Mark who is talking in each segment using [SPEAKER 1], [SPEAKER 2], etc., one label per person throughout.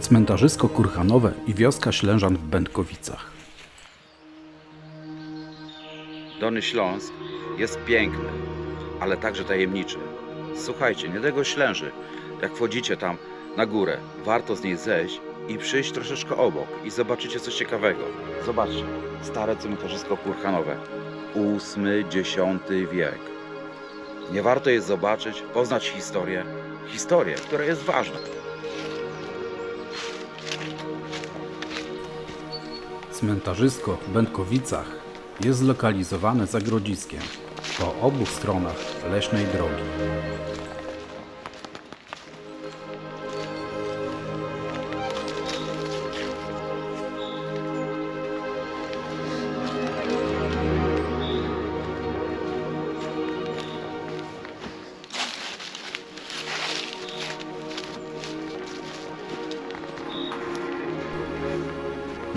[SPEAKER 1] Cmentarzysko Kurhanowe i wioska Ślężan w Będkowicach.
[SPEAKER 2] Dolny Śląsk jest piękny, ale także tajemniczy. Słuchajcie, nie tego ślęży. Jak wchodzicie tam na górę, warto z niej zejść i przyjść troszeczkę obok i zobaczycie coś ciekawego. Zobaczcie, stare cmentarzysko kurhanowe. VIII-X wiek. Nie warto jest zobaczyć, poznać historię. Historię, która jest ważna.
[SPEAKER 1] Cmentarzysko w Będkowicach jest zlokalizowane za Grodziskiem, po obu stronach leśnej drogi.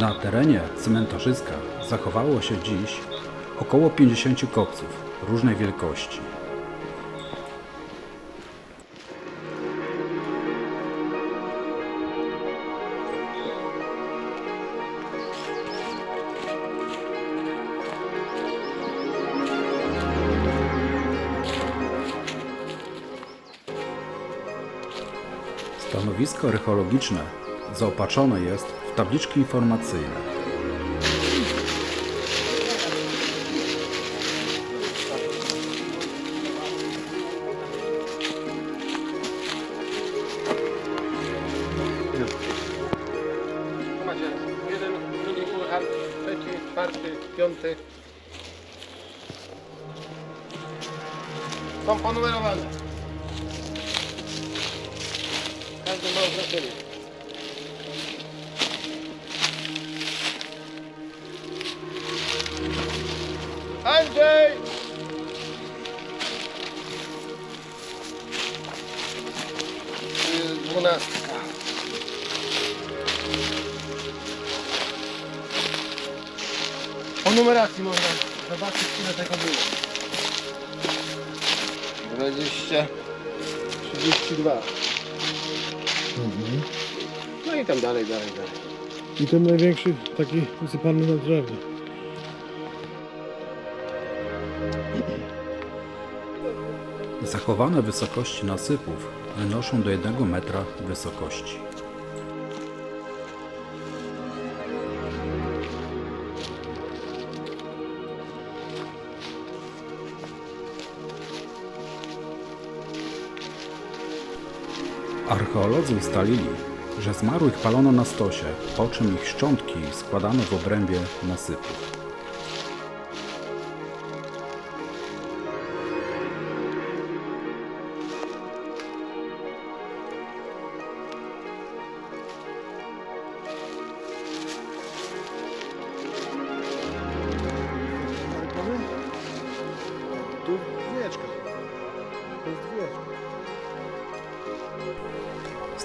[SPEAKER 1] Na terenie cmentarzyska zachowało się dziś około 50 kopców różnej wielkości. Stanowisko archeologiczne zaopatrzone jest tabliczki informacyjne.
[SPEAKER 3] Macie. Są ponumerowane. Każdy ma oznaczenie. Jest Dwunastka. Po numeracji można zobaczyć ile tego było. 20, 32. No i tam dalej, dalej, dalej.
[SPEAKER 4] I ten największy taki usypany na drewnie.
[SPEAKER 1] Zachowane wysokości nasypów wynoszą do 1 metra wysokości. Archeolodzy ustalili, że zmarłych palono na stosie, po czym ich szczątki składano w obrębie nasypów.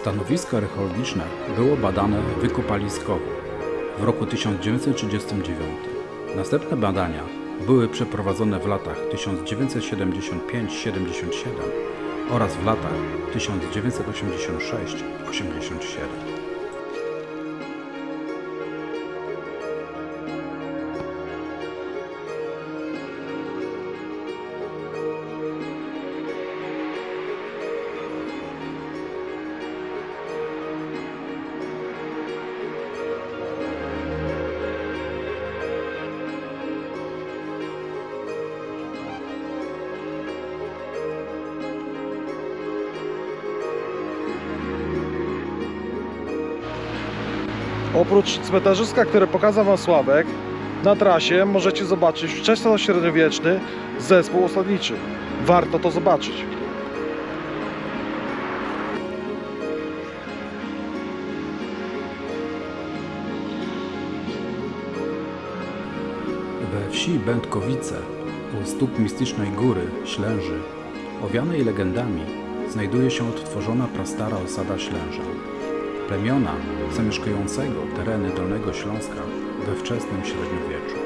[SPEAKER 1] Stanowisko archeologiczne było badane wykopaliskowo w roku 1939. Następne badania były przeprowadzone w latach 1975-77 oraz w latach 1986-87.
[SPEAKER 4] Oprócz cmentarzyska, które pokazał Wam Sławek, na trasie możecie zobaczyć wczesno-średniowieczny zespół osadniczy. Warto to zobaczyć.
[SPEAKER 1] We wsi Będkowice, u stóp mistycznej góry Ślęży, owianej legendami, znajduje się odtworzona prastara osada Ślężan. Plemiona zamieszkującego tereny Dolnego Śląska we wczesnym średniowieczu.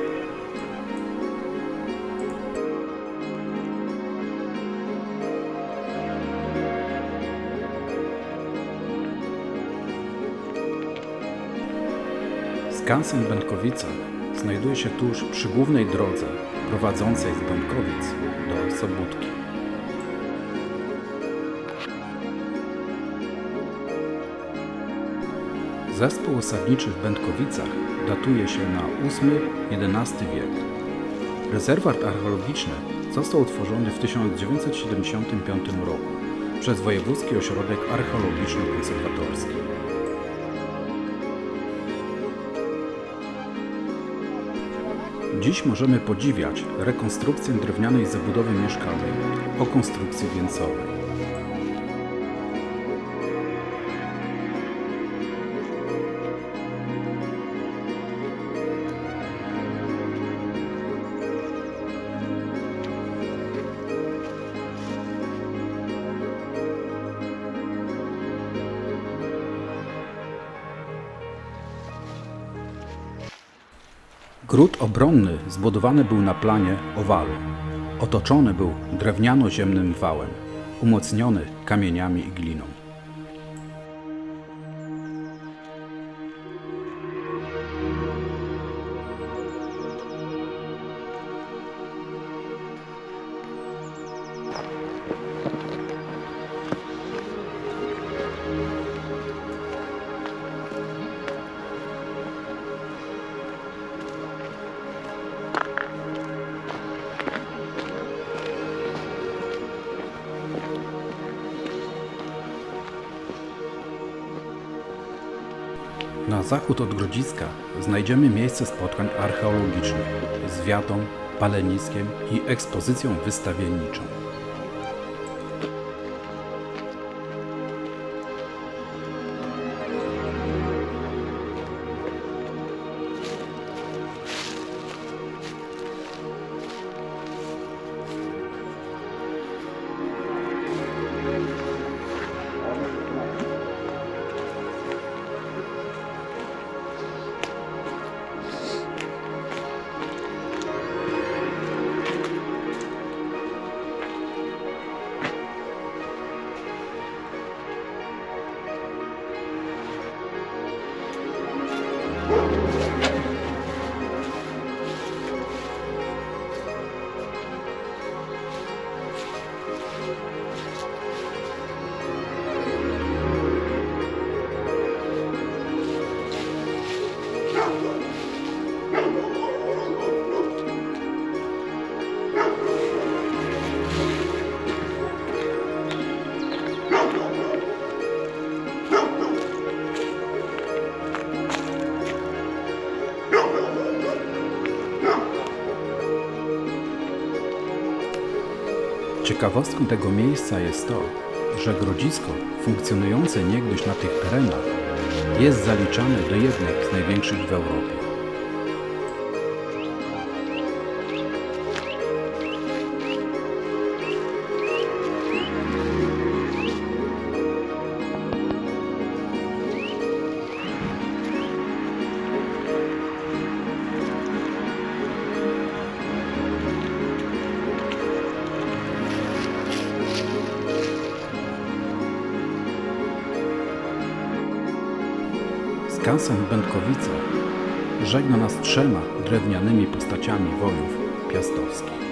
[SPEAKER 1] Skansen Będkowice znajduje się tuż przy głównej drodze prowadzącej z Będkowic do Sobótki. Zespół osadniczy w Będkowicach datuje się na VIII-XI wiek. Rezerwat archeologiczny został utworzony w 1975 roku przez Wojewódzki Ośrodek Archeologiczno-Konserwatorski. Dziś możemy podziwiać rekonstrukcję drewnianej zabudowy mieszkalnej o konstrukcji wieńcowej. Gród obronny zbudowany był na planie owalu. Otoczony był drewniano-ziemnym wałem, umocniony kamieniami i gliną. Zachód od Grodziska znajdziemy miejsce spotkań archeologicznych z wiatą, paleniskiem i ekspozycją wystawienniczą. Ciekawostką tego miejsca jest to, że Grodzisko, funkcjonujące niegdyś na tych terenach, jest zaliczane do jednych z największych w Europie. Skansen Będkowice żegna nas trzema drewnianymi postaciami wojów piastowskich.